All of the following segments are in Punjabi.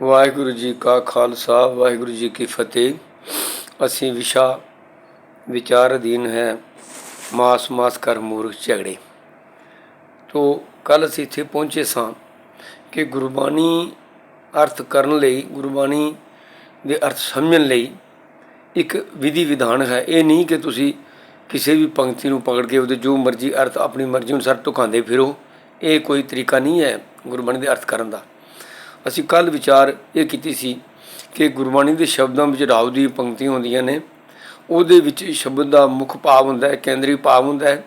ਵਾਹਿਗੁਰੂ ਜੀ ਕਾ ਖਾਲਸਾ, ਵਾਹਿਗੁਰੂ ਜੀ ਕੀ ਫਤਿਹ। ਅਸੀਂ ਵਿਸ਼ਾ ਵਿਚਾਰ ਅਧੀਨ ਹੈ, ਮਾਸ ਮਾਸ ਕਰ ਮੂਰਖ ਝਗੜੇ। ਤੋਂ ਕੱਲ ਅਸੀਂ ਇੱਥੇ ਪਹੁੰਚੇ ਸਾਂ ਕਿ ਗੁਰਬਾਣੀ ਅਰਥ ਕਰਨ ਲਈ, ਗੁਰਬਾਣੀ ਦੇ ਅਰਥ ਸਮਝਣ ਲਈ ਇੱਕ ਵਿਧੀ ਵਿਧਾਨ ਹੈ। ਇਹ ਨਹੀਂ ਕਿ ਤੁਸੀਂ ਕਿਸੇ ਵੀ ਪੰਕਤੀ ਨੂੰ ਪਕੜ ਕੇ ਉਹਦੇ ਜੋ ਮਰਜ਼ੀ ਅਰਥ ਆਪਣੀ ਮਰਜ਼ੀ ਅਨੁਸਾਰ ਟੁਕਾਉਂਦੇ ਫਿਰੋ। ਇਹ ਕੋਈ ਤਰੀਕਾ ਨਹੀਂ ਹੈ ਗੁਰਬਾਣੀ ਦੇ ਅਰਥ ਕਰਨ ਦਾ। ਅਸੀਂ ਕੱਲ ਵਿਚਾਰ ਇਹ ਕੀਤੀ ਸੀ ਕਿ ਗੁਰਬਾਣੀ ਦੇ ਸ਼ਬਦਾਂ ਵਿੱਚ ਰਾਉ ਦੀ ਪੰਕਤੀਆਂ ਹੁੰਦੀਆਂ ਨੇ, ਉਹਦੇ ਵਿੱਚ ਸ਼ਬਦ ਦਾ ਮੁੱਖ ਭਾਵ ਹੁੰਦਾ ਹੈ, ਕੇਂਦਰੀ ਭਾਵ ਹੁੰਦਾ ਹੈ।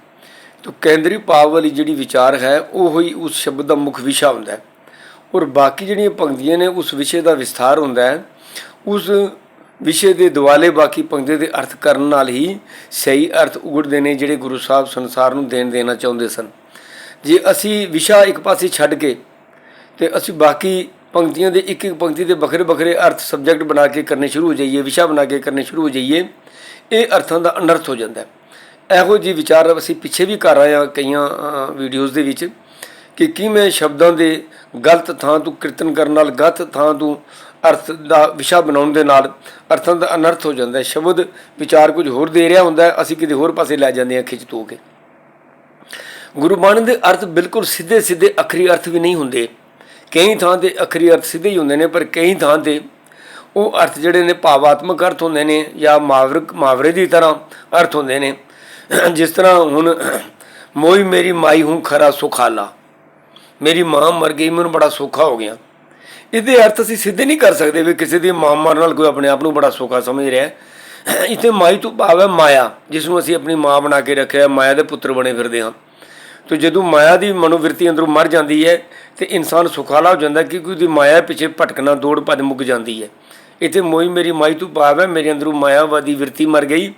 ਤਾਂ ਕੇਂਦਰੀ ਭਾਵ ਵਾਲੀ ਜਿਹੜੀ ਵਿਚਾਰ ਹੈ, ਉਹ ਹੀ ਉਸ ਸ਼ਬਦ ਦਾ ਮੁੱਖ ਵਿਸ਼ਾ ਹੁੰਦਾ ਹੈ। ਔਰ ਬਾਕੀ ਜਿਹੜੀਆਂ ਪੰਕਤੀਆਂ ਨੇ, ਉਸ ਵਿਸ਼ੇ ਦਾ ਵਿਸਥਾਰ ਹੁੰਦਾ ਹੈ। ਉਸ ਵਿਸ਼ੇ ਦੇ ਦੁਆਲੇ ਬਾਕੀ ਪੰਕਤੀਆਂ ਦੇ ਅਰਥ ਕਰਨ ਨਾਲ ਹੀ ਸਹੀ ਅਰਥ ਉਗੜਦੇ ਨੇ, ਜਿਹੜੇ ਗੁਰੂ ਸਾਹਿਬ ਸੰਸਾਰ ਨੂੰ ਦੇਣ ਦੇਣਾ ਚਾਹੁੰਦੇ ਸਨ। ਜੇ ਅਸੀਂ ਵਿਸ਼ਾ ਇੱਕ ਪਾਸੇ ਛੱਡ ਕੇ ਤੇ ਅਸੀਂ ਬਾਕੀ ਪੰਕਤੀਆਂ ਦੇ ਇੱਕ ਇੱਕ ਪੰਕਤੀ ਦੇ ਵੱਖਰੇ ਵੱਖਰੇ ਅਰਥ ਸਬਜੈਕਟ ਬਣਾ ਕੇ ਕਰਨੇ ਸ਼ੁਰੂ ਹੋ ਜਾਈਏ, ਵਿਸ਼ਾ ਬਣਾ ਕੇ ਕਰਨੇ ਸ਼ੁਰੂ ਹੋ ਜਾਈਏ, ਇਹ ਅਰਥਾਂ ਦਾ ਅਨਰਥ ਹੋ ਜਾਂਦਾ ਹੈ। ਇਹੋ ਜੀ ਵਿਚਾਰ ਅਸੀਂ ਪਿੱਛੇ ਵੀ ਕਰ ਆਏ ਹਾਂ ਕਈਆਂ ਵੀਡੀਓਜ਼ ਦੇ ਵਿੱਚ ਕਿ ਕਿਵੇਂ ਸ਼ਬਦਾਂ ਦੇ ਗਲਤ ਥਾਂ ਤੋਂ ਕੀਰਤਨ ਕਰਨ ਨਾਲ, ਗਲਤ ਥਾਂ ਤੋਂ ਅਰਥ ਦਾ ਵਿਸ਼ਾ ਬਣਾਉਣ ਦੇ ਨਾਲ ਅਰਥਾਂ ਦਾ ਅਨਰਥ ਹੋ ਜਾਂਦਾ ਹੈ। ਸ਼ਬਦ ਵਿਚਾਰ ਕੁਝ ਹੋਰ ਦੇ ਰਿਹਾ ਹੁੰਦਾ ਹੈ, ਅਸੀਂ ਕਿਤੇ ਹੋਰ ਪਾਸੇ ਲੈ ਜਾਂਦੇ ਹਾਂ ਖਿੱਚ ਤੋ ਕੇ। ਗੁਰਬਾਣੀ ਦੇ ਅਰਥ ਬਿਲਕੁਲ ਸਿੱਧੇ ਸਿੱਧੇ ਅਖਰੀ ਅਰਥ ਵੀ ਨਹੀਂ ਹੁੰਦੇ। ਕਈ ਥਾਂ ਤੇ ਅਖਰੀ ਅਰਥ ਸਿੱਧੇ ਹੀ ਹੁੰਦੇ ਨੇ, ਪਰ ਕਈ ਥਾਂ ਤੇ ਉਹ ਅਰਥ ਜਿਹੜੇ ਨੇ ਭਾਵਾਤਮਕ ਅਰਥ ਹੁੰਦੇ ਨੇ ਜਾਂ ਮਾਵਰਕ, ਮਾਵਰੇ ਦੀ ਤਰ੍ਹਾਂ ਅਰਥ ਹੁੰਦੇ ਨੇ। ਜਿਸ ਤਰ੍ਹਾਂ ਹੁਣ ਮੋਈ ਮੇਰੀ ਮਾਈ ਹੂੰ ਖਰਾ ਸੁਖਾਲਾ, ਮੇਰੀ ਮਾਂ ਮਰ ਗਈ, ਮੈਨੂੰ ਬੜਾ ਸੌਖਾ ਹੋ ਗਿਆ। ਇਹਦੇ ਅਰਥ ਅਸੀਂ ਸਿੱਧੇ ਨਹੀਂ ਕਰ ਸਕਦੇ ਵੀ ਕਿਸੇ ਦੀ ਮਾਂ ਮਰਨ ਨਾਲ ਕੋਈ ਆਪਣੇ ਆਪ ਨੂੰ ਬੜਾ ਸੌਖਾ ਸਮਝ ਰਿਹਾ ਇੱਥੇ ਮਾਈ ਤੋਂ ਭਾਵ ਹੈ ਮਾਇਆ, ਜਿਸ ਨੂੰ ਅਸੀਂ ਆਪਣੀ ਮਾਂ ਬਣਾ ਕੇ ਰੱਖਿਆ, ਮਾਇਆ ਦੇ ਪੁੱਤਰ ਬਣੇ ਫਿਰਦੇ ਹਾਂ। ਤੋ ਜਦੋਂ ਮਾਇਆ ਦੀ ਮਨੋਵਿਰਤੀ ਅੰਦਰੋਂ ਮਰ ਜਾਂਦੀ ਹੈ ਤੇ ਇਨਸਾਨ ਸੁਖਾਲਾ ਹੋ ਜਾਂਦਾ ਕਿਉਂਕਿ ਉਹਦੀ ਮਾਇਆ ਪਿੱਛੇ ਭਟਕਣਾ ਦੌੜ ਭੱਜ ਮੁੱਕ ਜਾਂਦੀ ਹੈ ਇੱਥੇ ਮੋਈ ਮੇਰੀ ਮਾਈ ਤੋਂ ਭਾਵ ਹੈ ਮੇਰੇ ਅੰਦਰੋਂ ਮਾਇਆਵਾਦੀ ਵਿਰਤੀ ਮਰ ਗਈ